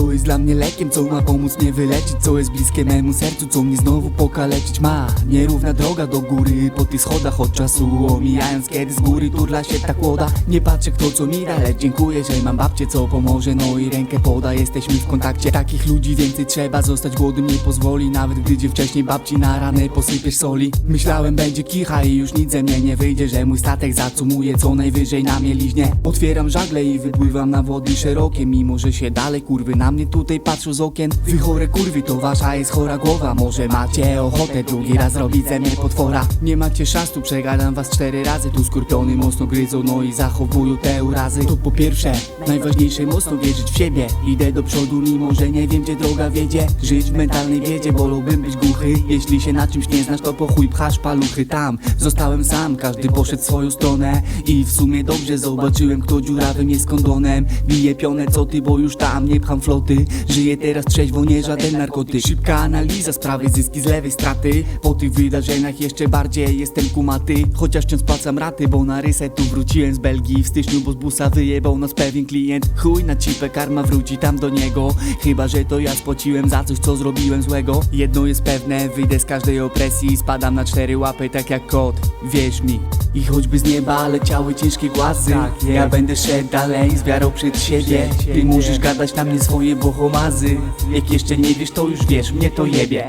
jest dla mnie lekiem, co ma pomóc mnie wyleczyć? Co jest bliskie memu sercu, co mnie znowu pokaleczyć ma? Nierówna droga do góry, po tych schodach od czasu Omijając kiedy z góry turla się ta kłoda. Nie patrzę kto co mi da, lecz dziękuję, że mam babcię co pomoże. No i rękę poda, jesteśmy w kontakcie. Takich ludzi więcej trzeba, zostać głodnym nie pozwoli Nawet gdy dzień wcześniej babci na ranę posypiesz soli. Myślałem będzie kicha i już nic ze mnie nie wyjdzie Że mój statek zacumuje co najwyżej na mieliźnie. Otwieram żagle i wypływam na wody szerokie Mimo, że się dalej kurwy na mnie tutaj patrzą z okien. Wy chore kurwy to wasza jest chora głowa. Może macie ochotę drugi raz zrobić ze mnie potwora? Nie macie szans, tu przegadam was cztery razy. Tu skorpiony mocno gryzą, no i zachowują te urazy. To po pierwsze, najważniejsze mocno wierzyć w siebie. Idę do przodu mimo, że nie wiem gdzie droga wiedzie. Żyć w mentalnej biedzie, wolałbym być głuchy. Jeśli się na czymś nie znasz, to po chuj pchasz paluchy tam. Zostałem sam, każdy poszedł swoją stronę. I w sumie dobrze zobaczyłem, kto dziurawym jest kondonem. Biję pionę, co ty, bo już tam nie pcham floty Żyję teraz trzeźwo, nie żaden narkotyk. Szybka analiza sprawy, zyski z lewej straty. Po tych wydarzeniach jeszcze bardziej jestem kumaty. Chociaż wciąż spłacam raty, bo na resetu wróciłem z Belgii. W styczniu, bo z busa wyjebał nas pewien klient. Chuj na cipę, karma wróci tam do niego. Chyba, że to ja spłaciłem za coś, co zrobiłem złego. Jedno jest pewne, wyjdę z każdej opresji. Spadam na cztery łapy, tak jak kot, wierz mi. I choćby z nieba leciały ciężkie głazy Tak Ja będę szedł dalej z wiarą przed siebie. Ty możesz gadać na mnie swoje bohomazy Jak jeszcze nie wiesz to już wiesz, mnie to jebie.